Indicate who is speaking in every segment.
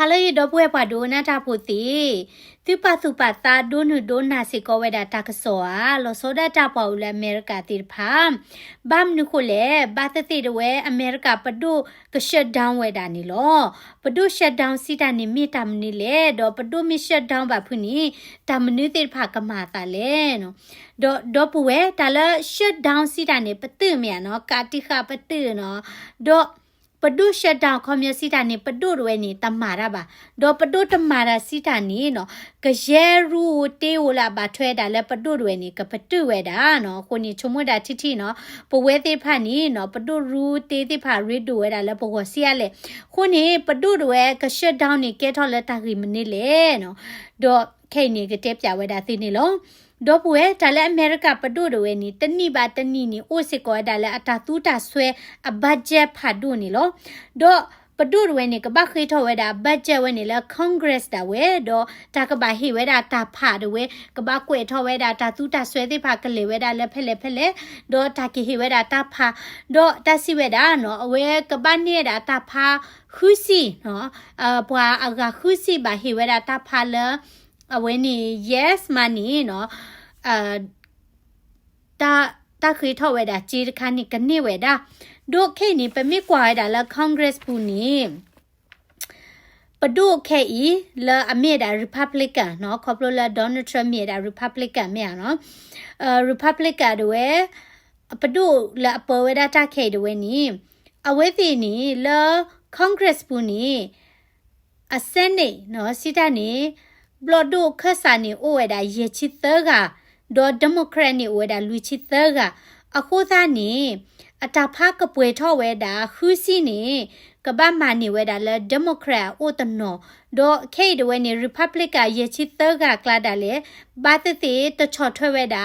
Speaker 1: ဟာလေဒပွဲပါဒိုနာတာဖို့တီသူပါသူပါတာဒိုနုဒိုနာစီကောဝဲတာတကဆောအာလောဆိုဒတာပေါ်လဲအမေရိကတီဖာဘမ်နုခိုလေဘာတတိတဝဲအမေရိကပဒုကရှက်ဒေါင်းဝဲတာနီလောပဒုရှက်ဒေါင်းစီတာနီမိတမနီလေတော့ပဒုမိရှက်ဒေါင်းပါဖုနီတမနီတိဖာကမာတာလေနော်တော့တော့ပဝဲတာလရှက်ဒေါင်းစီတာနီပတုမြန်နော်ကာတိခပတုနော်တော့ ပဒုရှက်ဒေါင်းခေါမျက်စီတာနေပဒုရွယ်နေတမာရပါဒေါ်ပဒုတမာရစီတာနေနော်ကရဲရူတေဝလာပါထွဲတာလဲပဒုရွယ်နေကပတုဝဲတာနော်ကိုနေချုံမွတာတိတိနော်ပဝဲသေးဖာနေနော်ပဒုရူတေသေးဖာရီဒိုဝဲတာလဲပဝစီရလဲကိုနေပဒုရွယ်ကရှက်ဒေါင်းနေကဲထော်လက်တာခီမနေလေနော်ဒေါ်ခိနေကတဲ့ပြဝဲတာသိနေလော ဒေါ်ပွဲဒါလည်းအမေရိကပဒုတွေနီတနိပါတနိနီအိုစစ်ကောဒါလည်းအတာတူတာဆွဲအဘတ်ဂျက်ဖာဒုနီလောဒေါ်ပဒုရဝဲနေကပခေထောဝဲတာဘတ်ဂျက်ဝဲနေလဲ congress တာဝဲတော့တာကဘာဟိဝဲတာတာဖာတဝဲကပကွေထောဝဲတာတာတူတာဆွဲတိဖာကလေဝဲတာလဲဖက်လေဖက်လေတော့တာကိဟိဝဲတာတာဖာတော့တာစီဝဲတာနော်အဝဲကပနေတာတာဖာခူစီနော်အဘွာအကခူစီဘာဟိဝဲတာတာဖာလဲ အဝဲနေ yes money เนาะအာတာတာခေထောက်ဝဲတာဂျီတခါနိကနေဝဲတာဒိုခေနိပမိကွာရတာလာ congress ပူနိပဒုခေဤလာအမေတာ republican เนาะခေါပလိုလာ donald trump မြေတာ republican မြေเนาะအာ republican တွေပဒုလာအပေါ်ဝဲတာတခေတွေနိအဝဲတိနိလာ congress ပူနိအစနေเนาะစိတနိ ဘလဒိုခဆာနီအိုဝဲဒါယေချီသကဒေါ်ဒမိုကရက်နီဝဲဒါလူချီသကအခုသားနီအတာဖာကပွေထောဝဲဒါခူးစီနီကဘာမာနီဝဲဒါလဲဒမိုကရက်အိုတနောဒေါ်ခေဒဝဲနီရီပတ်ဘလစ်ကယေချီသကကလာဒါလေဘာတတိတချော်ထွဲဝဲဒါ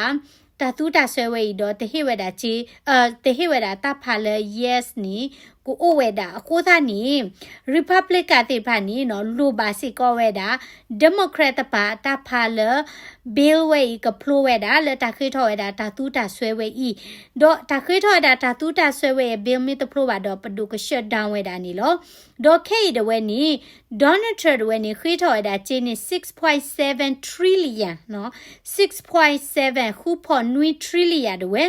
Speaker 1: တာတူတာဆွဲဝဲဤတော့တဟိဝဲတာချီအဲတဟိဝဲတာတဖာလဲ yes နီ ကိုအိုဝဲတာအခုသားနီ republic ကတိဖာနီနော်လူပါစီကောဝဲတာ democrat ပါတဖာလဲ bill ဝဲကဖလိုဝဲတာလဲတခိထောဝဲတာတာတူတာဆွဲဝဲဤတော့တခိထောတာတာတူတာဆွဲဝဲ bill မီတဖလိုပါတော့ပဒုက shut down ဝဲတာနီလောတော့ခေဒဝဲနီ donald trump ဝဲနီခိထောဝဲတာချေနီ6.7 trillion နော်6.7ခုဖို့နွီ trillion ဒဝဲ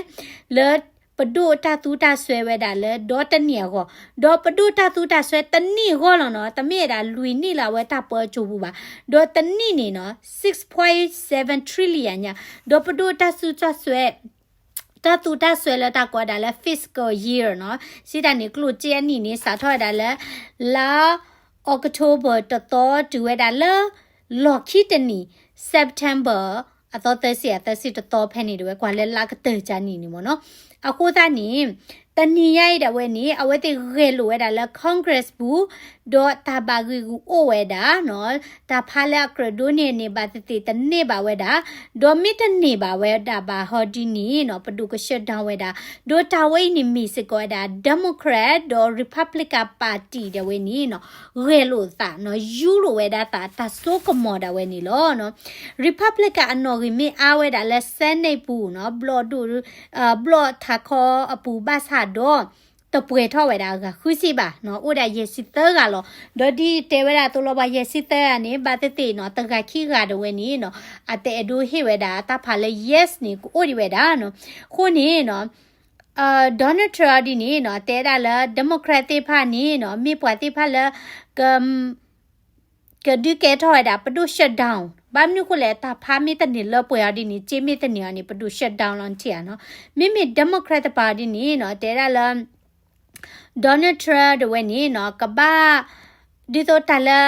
Speaker 1: လဲ ပဒုတသူတဆွဲဝဲတာလေဒေါ်တနီကောဒေါ်ပဒုတသူတဆွဲတနီကောလောနော်တမေတာလူနီလာဝဲတာပေါ်ချူဘူးပါဒေါ်တနီနေနော်6.7 trillion ညာဒေါ်ပဒုတသူချဆွဲတတူတဆွဲလတာကွာဒါလဲ fiscal year နော်စီတန်နေကလုကျဲနီနေစာထွက်တာလဲလာ October တတော်တူဝဲတာလဲ lockit နီ September အတော့သက်စီအသက်စီတတော်ဖဲနေတယ်ကွာလဲလာကတဲ့ချာနီနေမနော်အခုသားနီ တနီရိုက်တဲ့ဝဲနီအဝဲတိရဲလိုဝဲတာလဲ congress ဘူးဒေါ်တာဘာဂီကူအိုဝဲတာနော်တာဖာလက်ကရဒိုနေနေပါတတိတနေပါဝဲတာဒေါ်မီတနေပါဝဲတာပါဟော်ဒီနီနော်ပဒုကရှက်ဒေါဝဲတာဒေါ်တာဝဲနီမီစကောတာ democrat ဒေါ် republican party တဲ့ဝဲနီနော်ရဲလို့သာနော်ယူလိုဝဲတာတာတာဆိုကမော်တာဝဲနီလောနော် republican အနော်ဂီမီအားဝဲတာလဲစဲနေပူနော် blood ဒူအာ blood ထာခေါ်အပူဘာသာတော့တပွေထောက်ဝဲတာကခုစီပါနော်ဥဒရစီသကလောဒေါ်ဒီတေဝဲတာတလောပါရစီသကနေဘာတတိနော်တကခိကတဝဲနီနော်အတဲအဒူဟိဝဲတာတဖာလေ yes နီကိုဥဒီဝဲတာနော်ခုနေနော်အာဒေါ်နယ်ထရာဒီနီနော်တဲတာလာဒီမိုကရက်တစ်ဖာနီနော်မိပွားတိဖာလာကမ်ကဒုကေထော်တာပဒုရှက်ဒေါင်း ဘာမြုခုလေတာဖာမီတနေလပွေရဒီနီချေမီတနေရနီပဒုရှက်ဒေါင်းလွန်ချီရနော်မိမိဒီမိုကရက်တစ်ပါတီနီနော်တဲတာလာဒေါ်နယ်ထရာဒဝဲနီနော်ကဘာဒီတော့တလာ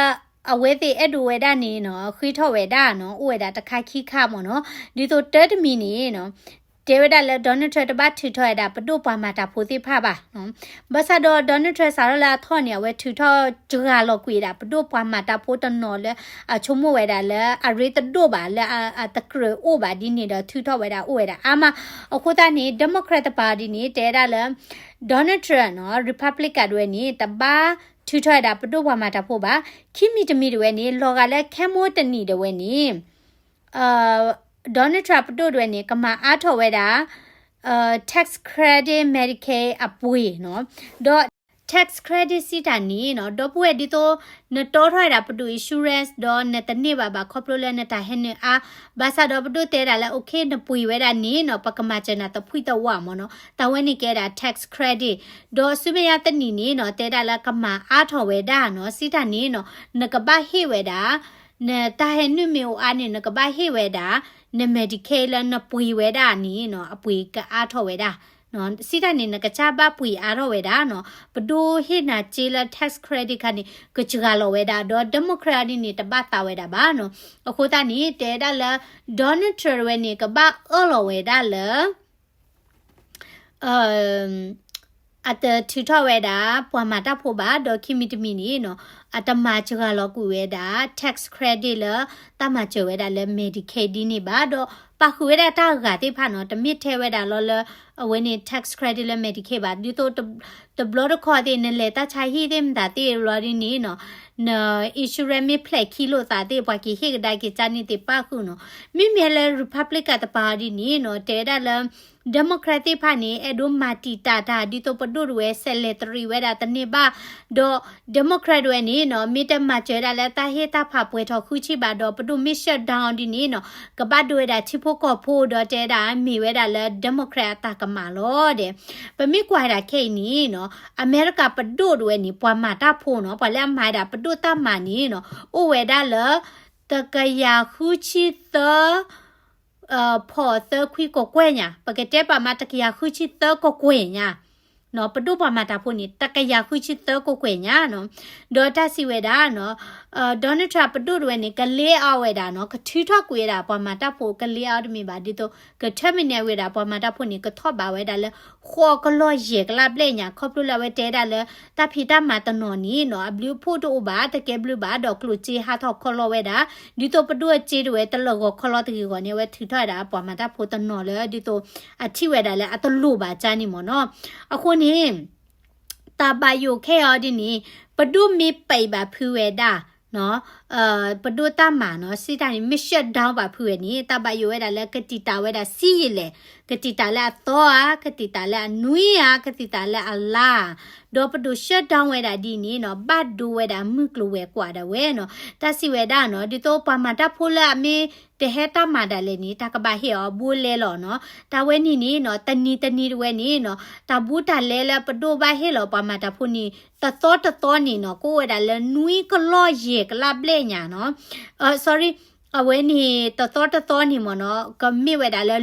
Speaker 1: အဝဲသေးအဲ့ဒူဝဲဒါနေနော်ခွေးထော်ဝဲဒါနော်ဥဝဲဒါတခါခိခမနော်ဒီတော့တက်တမီနေနော် ဒေဝဒါလဒေါ်နယ်ထရတပတ်ထီထော်ရတာပတုပါမာတာဖိုတိဖပါနော်ဘဆာဒေါ်ဒေါ်နယ်ထရဆာရလာထော်နေဝဲထီထော်ဂျူဟာလောကွေတာပတုပါမာတာဖိုတနော်လေအချုံမဝဲတာလေအရိတဒိုပါလေအတကရအိုပါဒီနေတော့ထီထော်ဝဲတာအိုဝဲတာအာမအခုတနေဒီမိုကရက်ပါတီနေတဲတာလေဒေါ်နယ်ထရနော်ရီပတ်ဘလစ်ကတွေနေတပါထီထော်တာပတုပါမာတာဖို့ပါခိမီတမီတွေနေလောကလည်းခဲမိုးတနီတွေနေအာ ဒေါ်နယ်ထရပ်တို့တွေနေကမာအားထော်ဝဲတာအာ tax credit medicaid အပွေเนาะတော့ tax credit စီတာနီနော်တော့ပွဲဒီတော့နတော်ထွားတာပတူ insurance တော့နတနေပါပါ corporate နဲ့တာဟဲ့နေအာဘာသာတော့ပတူတဲတာလဲ okay နပွေဝဲတာနီနော်ပကမချနာတဖွိတော့ဝမနော်တာဝဲနေကဲတာ tax credit တော့စုမရတနီနီနော်တဲတာလဲကမအားထော်ဝဲတာနော်စီတာနီနော်နကပဟေဝဲတာနတာဟဲ့နွမေအာနေနကပဟေဝဲတာ န medical နပွေဝဲတာနီနော်အပွေကအားထော်ဝဲတာနော်စီတနေနကချပါပွေအားတော့ဝဲတာနော်ဘဒိုဟိနာချေလာ tax credit ခဏကချဂါလောဝဲတာတော့ democrat နေတပတ်တာဝဲတာပါနော်အခုတနီတဲတာလာ donald trump ဝဲနေကပါအော်လောဝဲတာလာအမ်အတထူထဝဲတာပွာမာတာဖို့ပါဒေါ်ခိမီတမီနီနော် အတမချကလောကူဝဲတာ tax credit လာတမချဝဲတာလဲ medicaid ဒီနေပါတော့ပါခွေတာတာကတိဖာနော်တမစ်ထဲဝဲတာလောလအဝဲနေ tax credit လဲ medicaid ပါဒီတော့တဘလော့ခေါ်တဲ့နဲ့လေတာချိုင်ဟီတဲ့မတာတေလော်ရီနီနော်နော် insurance mi play kilo ta te pa ki he da ki chani te pa khu no mi me le republic ka ta pa di ni no te da la democratic ဖာနေအဒိုမာတီတာတာဒီတော့ပဒိုဝဲဆက်လက်3ဝဲတာတနေပါတော့ democrat ဝဲနေနော်ော်မိတက်မှာကျဲတာလဲတာဟေတာဖပွဲတော်ခုချိပါတော့ပတုမစ်ရှတ်ဒေါန်ဒီနေနော်ကပတ်တွေတာချိဖို့ကော့ဖို့တော့တဲတာမိဝဲတာလဲဒီမိုကရက်တာကမာလို့တဲ့ပမိကွာတာခိတ်နီနော်အမေရိကပတုတွေနေပွားမာတာဖို့နော်ပွာလဲမိုက်တာပတုတာမာနီနော်ဥဝဲတာလဲတကရာခုချိသောအပေါ်သခွိကိုကွဲညာပကတဲ့ပါမတကရာခုချိသကိုကွဲညာ နော်ပတုပမတာဖို့နေတကရခုချစ်တော့ကိုကွယ်ညာနော်ဒေါ်တာစီဝဲတာနော် အာဒေါ်နယ်ထရပတုတွေနေကလေးအဝဲတာနော်ကထီထော့ကွေတာပမာတာဖို့ကလေးအောက်မီပါဒီတော့ကထမီနေဝဲတာပမာတာဖို့နေကထော့ပါဝဲတာလဲခေါ်ကလော့ရေကလာပလက်ညာခေါပလူလာဝဲတဲတာလဲတဖီတာမာတနော်နီနော်အဘလူဖို့တို့ပါတကယ်ဘလူပါတော့ကလူချီဟာထော့ခေါ်လော့ဝဲတာဒီတော့ပတုချီတွေတလောကိုခေါ်လော့တကယ်ကိုနေဝဲထီထော့တာပမာတာဖို့တနော်လဲဒီတော့အချီဝဲတာလဲအတလူပါချာနီမနော်အခုနေတာဘယိုခဲအော်ဒီနီပဒုမေပိပါဖူဝဲတာ နော်အာပဒုတမနော်စီတိုင်းမရှက်ဒေါင်းပါဖူဝဲနီတာဘယိုဝဲတာလဲကတိတာဝဲတာစီရလေ ကတိတာလဲတော့ကတိတာလဲနွီယာကတိတာလဲအလာဒေါ်ပဒုရှက်ဒေါင်းဝဲတာဒီနီနော်ဘတ်ဒူဝဲတာမှုကလိုဝဲကွာတယ်ဝဲနော်တစီဝဲတာနော်ဒီတော့ပါမတာဖိုလာမေတဟဲတာမာဒါလေနီတကဘာဟေအဘူလေလောနော်တဝဲနီနီနော်တနီတနီဝဲနီနော်တဘူးတလဲလဲပဒိုဘာဟေလောပါမတာဖိုနီတသောတသောနီနော်ကိုဝဲတာလဲနွီကလော့ရေကလပ်လေညာနော်အာ sorry အဝဲနေတတော်တတော်နေမနော်ကမိဝဲတာလဲ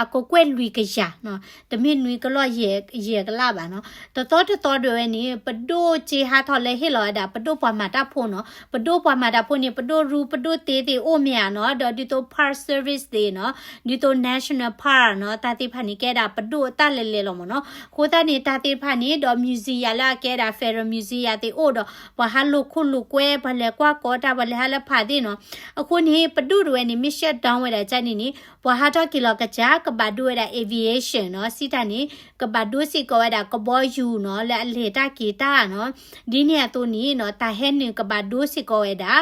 Speaker 1: အကိုကွဲလူကရနော်တမင်နွေကလော့ရေရေကလာပါနော်တတော်တတော်တွေနေပဒိုချေဟာထော်လဲဟေလောဒါပဒိုပွားမာတာဖို့နော်ပဒိုပွားမာတာဖို့နေပဒိုရူပဒိုတေးတေးအိုမြာနော်ဒေါ်ဒီတို park service တွေနော်ဒီတို national park နော်တာတိဖာနေကဲတာပဒိုတလဲလဲလောမနော်ခိုးတာနေတာတိဖာနေဒေါ် museum လာကဲတာ federal museum တေအိုတော့ဘာဟာလုခုလုကွဲဘလဲကွာကောတာဘလဲဟာလဖာဒီနော်အခုနေပဒုရဝဲနေမစ်ရှက်ဒေါင်းဝဲတာကြိုက်နေနေဘွာဟာတော့ကီလောကကြကဘာဒူဝဲတာ aviation နော်စီတာနေကဘာဒူစီကောဝဲတာကဘောယူနော်လဲအလေတာကီတာနော်ဒီနေတူနီနော်တာဟဲနေကဘာဒူစီကောဝဲတာ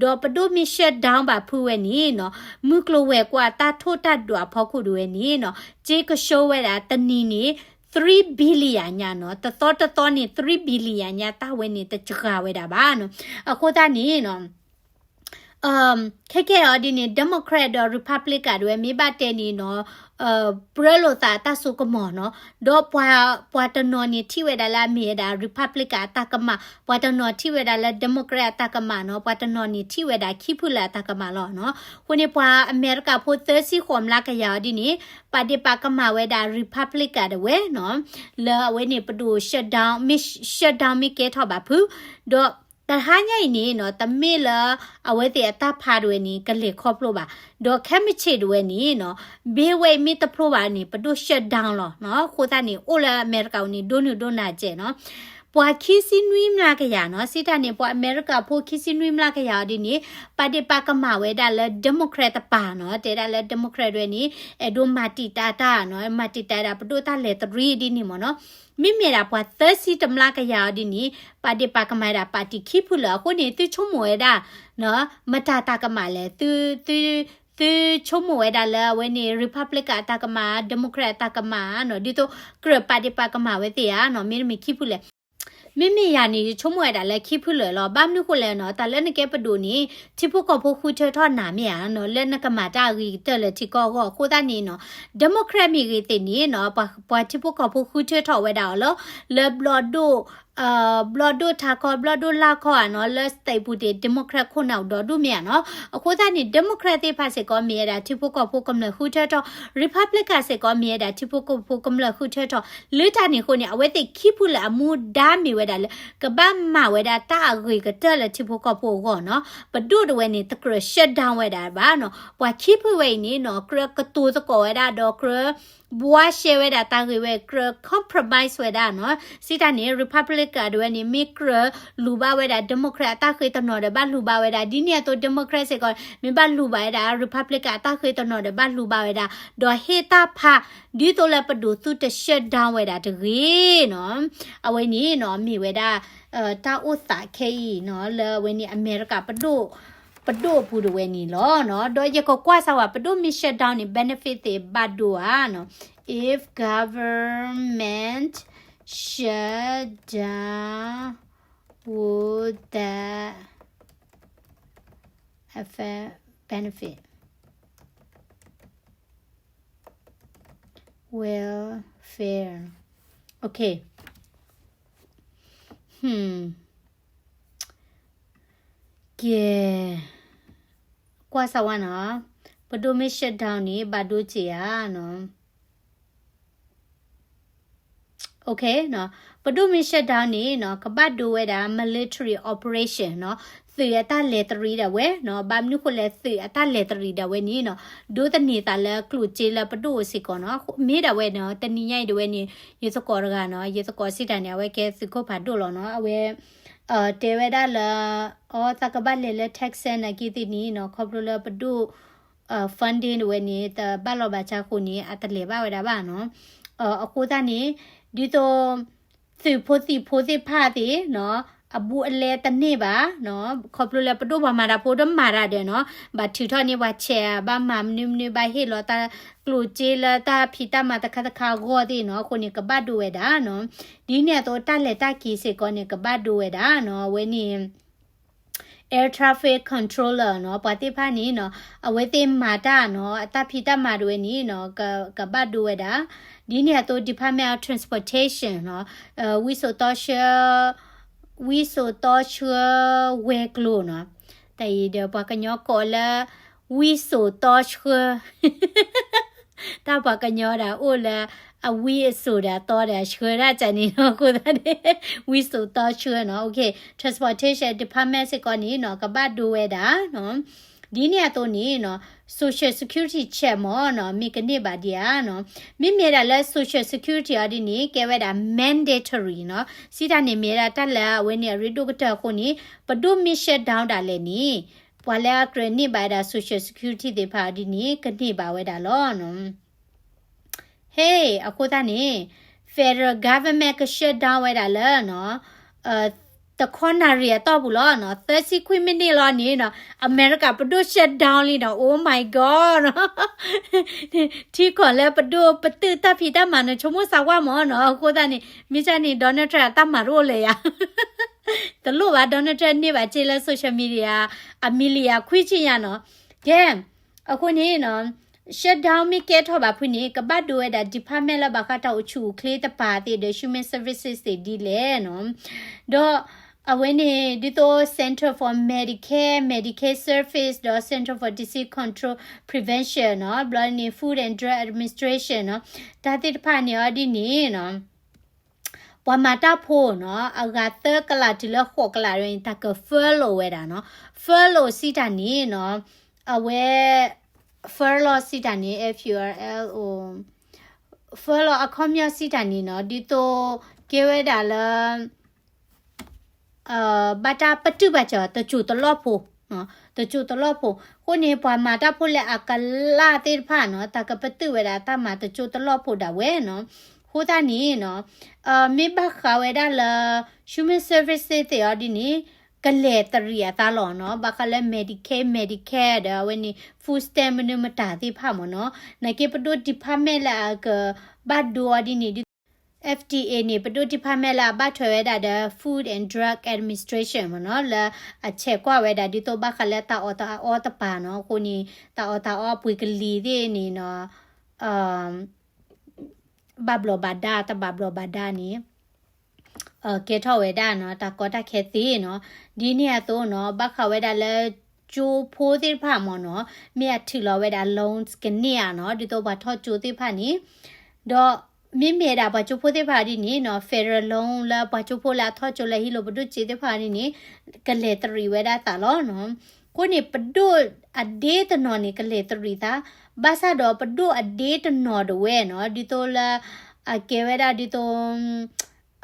Speaker 1: ဒေါ်ပဒုမစ်ရှက်ဒေါင်းပါဖူးဝဲနေနော်မုကလိုဝဲကွာတာထိုးတတ်တွာဖောက်ခုဒူဝဲနေနော်ဂျေကရှိုးဝဲတာတနီနေ3 billion ညာနော်တတော်တတော်နေ3 billion ညာတာဝဲနေတကြွားဝဲတာပါနော်အခုတာနေနော် um ခက်ခဲအော်ဒီနေဒမိုကရက်တော့ republic ကတွေမိဘတဲနေနော်အပရလိုတာတဆုကမောနော်ဒေါ်ပွာပွာတနော်နေထိဝဲဒါလာမြေဒါ republic ကတကမပွာတနော်ထိဝဲဒါလာ democrat တကမနော်ပွာတနော်နေထိဝဲဒါခိဖူလာတကမလောနော်ခုနေပွာအမေရိကဖို30ခွန်လာကရာဒီနေပါဒီပါကမဝဲဒါ republic ကတဝဲနော်လာဝဲနေပတူ shutdown miss shutdown မိကဲထော်ပါဘူးဒေါ် တဟာညိုင်နေနော်တမေလာအဝဲတဲ့အတဖာတွေနေကလေခေါပလို့ပါဒေါ်ခက်မချေတွေနေနော်ဘေးဝဲမီတပလို့ပါနေပဒုရှက်ဒေါင်းလောနော်ခိုတာနေအိုလာအမေရိကန်နေဒိုနူဒိုနာကျဲနော်ပွာခီစီနွီမလာကရနော်စီတာနေပွာအမေရိကဖိုခီစီနွီမလာကရဒီနေပါတိပါကမဝဲဒါလဲဒီမိုကရက်တပါနော်တဲဒါလဲဒီမိုကရက်တွေနေအဒိုမာတီတာတာနော်မာတီတာတာပဒုတာလဲ3ဒီနေမနော် မိမေရာပွာသစီတမလာကရဒီနီပါတိပါကမရာပါတိခိဖူလာခုနေသူချုံမွေဒါနော်မတာတာကမလဲသူသူသူချုံမွေဒါလာဝဲနေ republic အတာကမ democrat အတာကမနော်ဒီတော့ကရပါတိပါကမဝဲတေရနော်မင်းမခိဖူလဲ မိမိယာနေချုံမွဲတာလဲခိဖုလေလောဘာမနုခုလဲနော်တလဲနကေပဒူနီချိဖုကဖို့ခုချထောနာမြာနော်လဲနကမတာရီတက်လဲချိကောကောခိုးတာနေနော်ဒီမိုကရက်မီရီတင်နေနော်ပွာချိဖုကဖို့ခုချထောဝဲတာလောလဲဘလော့ဒို အာဘလော့ဒိုတာကောဘလော့ဒိုလာကောနော်လက်စတိုင်ပူတီဒီမိုကရက်ခုနောက်တော့ဒုမြာနော်အခုသားနေဒီမိုကရက်တိဖာစေကောမြေတာချိဖုကဖို့ကမလခုချထောရီပတ်ဘလစ်ကစေကောမြေတာချိဖုကဖို့ကမလခုချထောလေတာနေခုနေအဝဲတိခိဖုလာမူဒါမီဝဲတာလေကဘာမဝဲတာတာရီကတက်လက်ချိဖုကဖို့ကောနော်ဘဒုတဝဲနေတကရရှက်ဒေါင်းဝဲတာဘာနော်ပွာခိဖုဝဲနေနော်ကရကတူစကောဝဲတာတော့ကရဘွားရှဲဝဲတာတာရီဝဲကရ compromise ဝဲတာနော်စီတာနေ republic ကဒဝဲနေမိကရလူပါဝဲတာ democrat တာခေတနော်တဲ့ဘာလူပါဝဲတာဒီနေ့တော့ democrat စေကောမိဘလူပါဝဲတာ republic ကတာခေတနော်တဲ့ဘာလူပါဝဲတာဒေါ်ဟေတာဖာဒီတော့လည်းပဒူသူတ shut down ဝဲတာတကြီးနော်အဝဲနေနော်မိဝဲတာအဲတာဥစာခေနော်လေဝဲနေအမေရိကပဒူပဒိုဘူးဒဝဲနီလောနော်တော့ရကောကွာဆာဝပဒိုမီရှက်ဒေါင်းနီ benefit တွေဘတ်ဒိုအာနော် if government shut down would that affect benefit welfare okay hmm ကဲကွာဆာဝနော်ပဒိုမီရှက်ဒေါင်းနီ ဘတ်ဒိုချီယာနော် okay နော်ပဒုမီရှက်ဒေါင်းနေနော်ကပတ်ဒိုဝဲတာ military operation နော်သေအတလက်တရီတဝဲနော်ဘာမနုခလဲသေအတလက်တရီတဝဲနီနော်ဒိုတနေတာလဲကလူချေလပဒိုစီကောနော်မေးတဝဲနော်တနီညိုက်တဝဲနီရေစကောရကနော်ရေစကောစီတန်နေဝဲကဲစကောဖာဒိုလောနော်အဝဲအာတေဝဲဒါလာအော်တကပတ်လေလဲ tax နဲ့ကီတီနီနော်ခေါပလိုလပဒိုအာ funding ဝဲနီတဘလောဘာချခုနီအတလေပါဝဲတာပါနော်အအခုသားနေ ဒီတော့သူဖို့စီဖို့စီဖာတီနော်အဘူအလဲတနေ့ပါနော်ခေါပလိုလဲပတိုဘာမာရာပိုဒမာရာတဲ့နော်ဘာထီထောနေဘာချေဘာမမ်နုမနေဘာဟေလောတာကလူချေလာတာဖီတာမတခတခါဂောဒီနော်ခုနေကဘတ်ဒူဝဲတာနော်ဒီနေ့တော့တက်လက်တကီစေကောနေကဘတ်ဒူဝဲတာနော်ဝဲနေ air traffic controller เนาะปฏิภานีเนาะအဝဲသိမာတာเนาะအတဖိတမာတွေနီเนาะကကပတ်ဒူဝဲတာဒီနေရာတော့ department of transportation เนาะအဲဝီဆိုတော့ရှဝီဆိုတော့ရှဝဲကလိုเนาะแต่เดี๋ยวปากญอก่อละวิสุตอช တာဘကညောတာအိုလာအဝီဆိုတာတော့တယ်ရွှေရကြနေတော့ကိုသားတယ်ဝီဆိုတော့ရွှေနော် okay transportation department စကောနေနော်ကပတ်ဒိုဝဲတာနော်ဒီနေ့တော့နေနော် social security ချက်မောနော်မိကနစ်ပါတရားနော်မိမြေတာလဲ social security အဒီနေကဲဝဲတာ mandatory နော်စီတာနေမြေတာတက်လာဝင်းနေရီတိုကတာကိုနေပဒုမစ်ရှက်ဒေါင်းတာလဲနေ ပွာလဲကရနိပါတာ social security တွေပါဒီနေကနေပါဝဲတာလောနော် hey အခုသားနေ federal government က shut down ဝဲတာလဲနော်အဲတခွန်နာရီတော့ဘူးလို့နော်30 quick minute လို့နေနော် America ပဒု shut down လीနော် oh my god နော်ဒီခေါ်လဲပဒုပတုတဖိတမနချုံမစာဝါမောနော်ကိုသားနေမိချနေ Donald Trump တမရိုးလေရ တလို့ပါ Donald Trump နေပါခြေလဲ social media အမီလီယာခွေးချင်ရနော်ကဲအခုနေနော် shut down မိကဲထောပါဖွနေကပတ်ဒိုရတာ department လဘခတာအချူကလေးတပါတဲ့ human services တွေဒီလေနော်တော့အဝင်းနေဒီတော့ Center for Medicare Medicaid Service တော့ Center for Disease Control Prevention နော် Blood and Food and Drug Administration နော်ဒါတိတဖာနေအဒီနေနော် ပဝမာတာဖိုနော်အဂါတကလာတီလခောကလာရင်တကဖဲလိုဝဲတာနော်ဖဲလိုစီတာနေနော်အဝဲ furlough စီတာနေ F U R L O furlough အခေါ်မြစီတာနေနော်ဒီတော့ကေဝဲတာလားအာဘတာပတုဘချာတချူတလော့ဖို့နော်တချူတလော့ဖို့ကိုနေပွားမာတာဖို့လေအကလာတေဖာနော်တကပတုဝဲတာတမတချူတလော့ဖို့တာဝဲနော်ဟိုတာနေနော် အာမေဘခဝဲတာလာ human service တဲ့ရဒီနေကလေတရီယာတာလောနော်ဘာကလဲ Medicaid Medicare ဒါဝနီ food stamp နမတာတိဖာမနော်နကေပဒို department လာကဘတ်ဒိုအဒီနီ FDA နေပတူတိဖမဲလာဘတ်ထွေဝဲတာတဲ့ Food and Drug Administration မနော်လာအချက်ကွာဝဲတာဒီတော့ဘခလက်တာအော်တာအော်တပါနော်ကိုနီတာအော်တာအော်ပွေကလီဒီနေနော်အမ် ဘဘလဘဒါတဘဘလဘဒါနီအကေထောဝဲတာနော်တာကောတာခဲတီနော်ဒီနေရတော့နော်ဘခဝဲတာလဲကျိုးဖိုးသေးဖာမနော်မြတ်ထီလောဝဲတာ loans ကနေရနော်ဒီတော့ဘာထော့ကျိုးသေးဖာနီတော့မြင့်မြတာဘာချိုဖိုတဲ့ဖာဒီနီနော်ဖယ်ရလုံးလာဘာချိုဖိုလာထော့ချိုလဲဟီလိုဘဒုချေတဲ့ဖာဒီနီကလေတရီဝဲတာတာလောနော်ကိုနေပဒုအဒေတနော်နေကလေတရီတာ ဘာသာတော့ပဒုအဒေတနော်တဝဲနော်ဒီတိုလာအကေဝဲတာဒီတို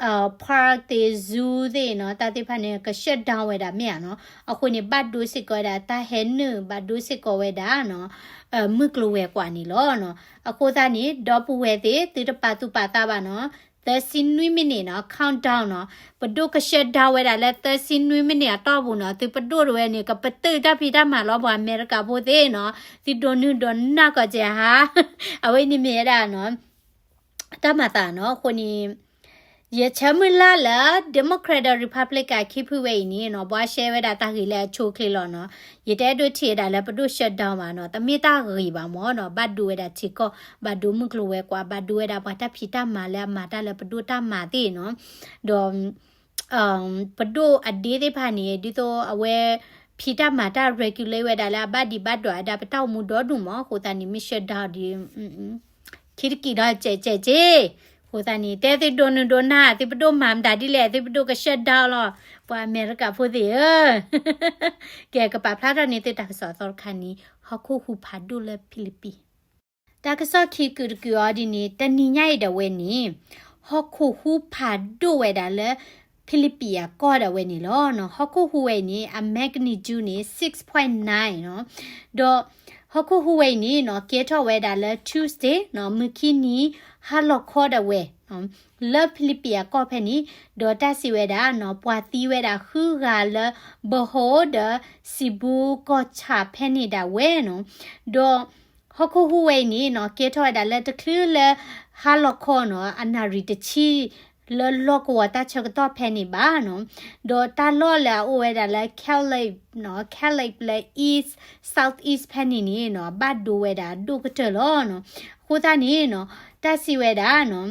Speaker 1: အာ park တေ zoo တွေနော်တာတိဖာနေကရှက်ဒေါင်းဝဲတာမြတ်နော်အခုနေဘတ်ဒူစစ်ကောတာတာဟဲနဘတ်ဒူစစ်ကောဝဲတာနော်အမကလိုဝဲကွာနီလောနော်အခုသားနေဒေါ်ပူဝဲတဲ့တိတပါတူပါတာပါနော် 39 minute နော် countdown နော်ပဒုကရှက်ဒါဝဲတာလဲ39 minute တော့ဘူးနော်သူပဒုရဲနေကပတေတဖိတမှာလောဘအမေရိကဘိုသေးနော်ဒီဒိုနုဒိုနာကကြဟာအဝိနေမြေရာနော်တမတာနော်ခုနီ ရချမလာလာဒီမိုကရက်တစ်ရီပတ်ဘလစ်ကခိဖွေးဝဲနေနော်ဘွားရှဲဝဲတာတခိလဲချိုးခလီလောနော်ရတဲ့တို့ချေတာလဲပဒုရှက်ဒေါင်းပါနော်တမိတာဂီပါမောနော်ဘတ်ဒူဝဲတာချီကောဘတ်ဒူမကလိုဝဲကွာဘတ်ဒူဝဲတာဘာတဖီတာမာလဲမာတာလဲပဒုတာမာတိနော်ဒေါ်အမ်ပဒုအဒေးသေးဖာနေဒီတော့အဝဲဖီတာမာတာ regulate ဝဲတာလားဘတ်ဒီဘတ်တော့အဒါပတောက်မှုတော့ဒူမောကိုတန်နီမရှက်ဒါဒီခိတကီတော့ကြဲကြဲကြဲ ဟိုတန်နီတဲတိဒိုနဒိုနာတိပတိုမမ်ဒါဒီလေတိပတိုကရှက်ဒါလောပွာအမေရိကဖိုဒီကဲကပပလာရနေတဲ့တကဆောတော်ခါနီဟခုခုဖာဒူလေဖိလစ်ပီတကဆောခီကူကူအဒီနီတနီညိုက်တဲ့ဝဲနီဟခုခုဖာဒူဝဲဒါလေဖိလစ်ပီယာကောဒဝဲနီလောနော်ဟခုဟူဝဲနီအမက်ဂနီဂျူနီ6.9နော်တော့ ဟခုဟူဝဲနီနော်ကေထောဝဲဒါလေ Tuesday နော်မခီနီဟာလောခေါ်တဲ့ဝဲနော်လဖိလစ်ပီယာကောဖဲနီဒေါ်တာစီဝဲတာနော်ပွာတီဝဲတာခူဂါလဘဟိုဒစီဘူကောချာဖဲနေတာဝဲနော်ဒေါ်ဟခုဟူဝဲနီနော်ကေထောဒါလက်တကလလဟာလောခေါ်နော်အနာရီတချီ လလောကဝတာချက်တော့ဖဲနေပါနော်ဒေါ်တာလောလာအိုဝဲတာလဲကဲလိပ်နော်ကဲလိပ်လဲ east south east ဖဲနေနေနော်ဘတ်ဒိုဝဲတာဒုကတလောနော်ခိုးတာနေနော်တက်စီဝဲတာနော်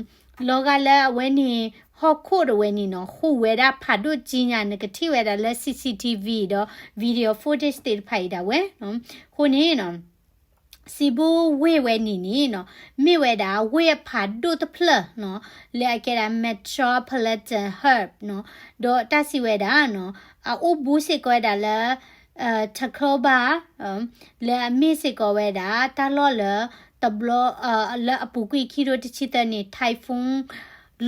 Speaker 1: လောကလည်းဝဲနေဟော့ခို့တဝဲနေနော်ခုဝဲတာဖတ်တို့ကြီးညာနကတိဝဲတာလဲ CCTV တော့ video footage တွေဖိုက်တာဝဲနော်ခုနေနော် စီဘူဝေဝဲနီနီနော်မိဝဲတာဝေဖာဒုတဖလနော်လဲကဲတာ metropolitan herb နော်ဒေါ်တစီဝဲတာနော်အိုဘူးစီကွဲတာလဲအဲတခေါ်ပါလဲအမစ်စီကွဲတာတလောလဲတဘလအလအပူကွီခီရိုတချီတနေထိုင်ဖုန်း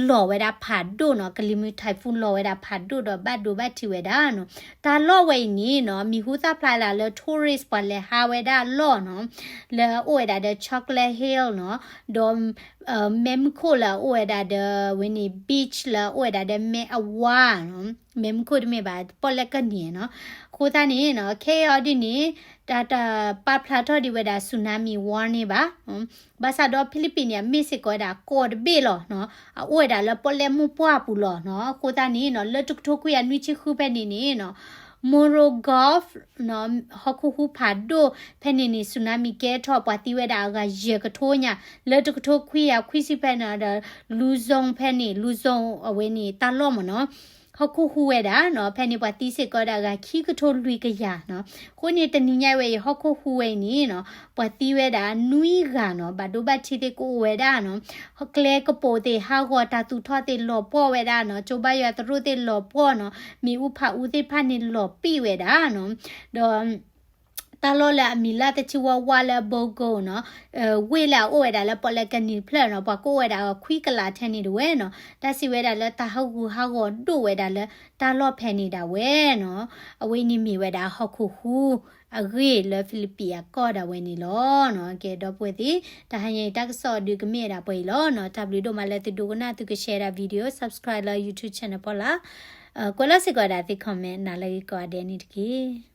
Speaker 1: လော်ဝဲတာဖာဒိုနော်ကလီမီထိုင်ဖုန်းလော်ဝဲတာဖာဒိုတော့ဘတ်ဒိုဘတ်တီဝဲတာနော်ဒါလော်ဝဲနီနော်မီဟူသာဖလာလာလေတိုရစ်ပါလေဟာဝဲတာလော်နော်လေအိုဝဲတာတဲ့ချောကလက်ဟီလ်နော်ဒေါ်မမ်ခိုလာအိုဝဲတာတဲ့ဝင်းနီဘီချ်လာအိုဝဲတာတဲ့မဲအဝါနော်မမ်ခိုဒမေပါပေါ်လက်ကနေနော်ခိုးသားနေနော်ခေအော်ဒီနေ တာတာပါဖလာတော့ဒီဝဲတာဆူနာမီဝါးနေပါဘာသာတော့ဖိလစ်ပင်းရမစ်စစ်ကောတာကောဒဘေလောနော်အိုဝဲတာလပေါ်လက်မှုပွားပူလောနော်ခိုးသားနေနော်လတုကထုခွေရနွိချခုပဲနေနေနော်မိုရိုဂေါဖ်နော်ဟခုခုဖာဒိုဖဲနေနေဆူနာမီကဲထော့ပွားတိဝဲတာကရေကထိုးညာလက်တကထိုးခွေရခွီစီဖဲနာလူဇုံဖဲနေလူဇုံအဝဲနေတာလော့မနော် ဟခုဟူဝဲတာနော်ဖဲနေပွားတီးစစ်ကောတာကခီကထိုးလွီကရနော်ကိုနေတနိညိုက်ဝဲဟခုဟူဝဲနေနော်ပွားတီးဝဲတာနွီကနော်ဘာဒိုဘတ်ချီတေကိုဝဲတာနော်ဟကလဲကပိုတေဟာဟောတာတူထော့တေလော်ပေါ်ဝဲတာနော်ကျိုးဘရွာတရုတေလော်ပေါ်နော်မီဥဖဦးတေဖာနေလော်ပြီဝဲတာနော်တော့ တာလောလာမီလာတချီဝဝလာဘောကိုနော်အဲဝေလာအိုဝဲတာလဲပေါ်လက်ကနီဖလက်နော်ပကိုဝဲတာခွီးကလာထန်နေတယ်ဝဲနော်တစီဝဲတာလဲတာဟုတ်ကူဟာကိုတို့ဝဲတာလဲတာလော့ဖဲနေတာဝဲနော်အဝေးနေမီဝဲတာဟောက်ခုဟူအဂေလဖိလစ်ပီယာကောတာဝဲနေလောနော်ကဲတော့ပွေတီတဟန်ရင်တက်ဆော့ဒီကမြေတာပွေလောနော် W တို့မလဲတူဒိုကနာတူက share တာ video subscribe လာ YouTube channel ပေါ်လာအကွာလစစ်ကွာတာသိ comment နားလေးကွာတဲ့နေတကြီး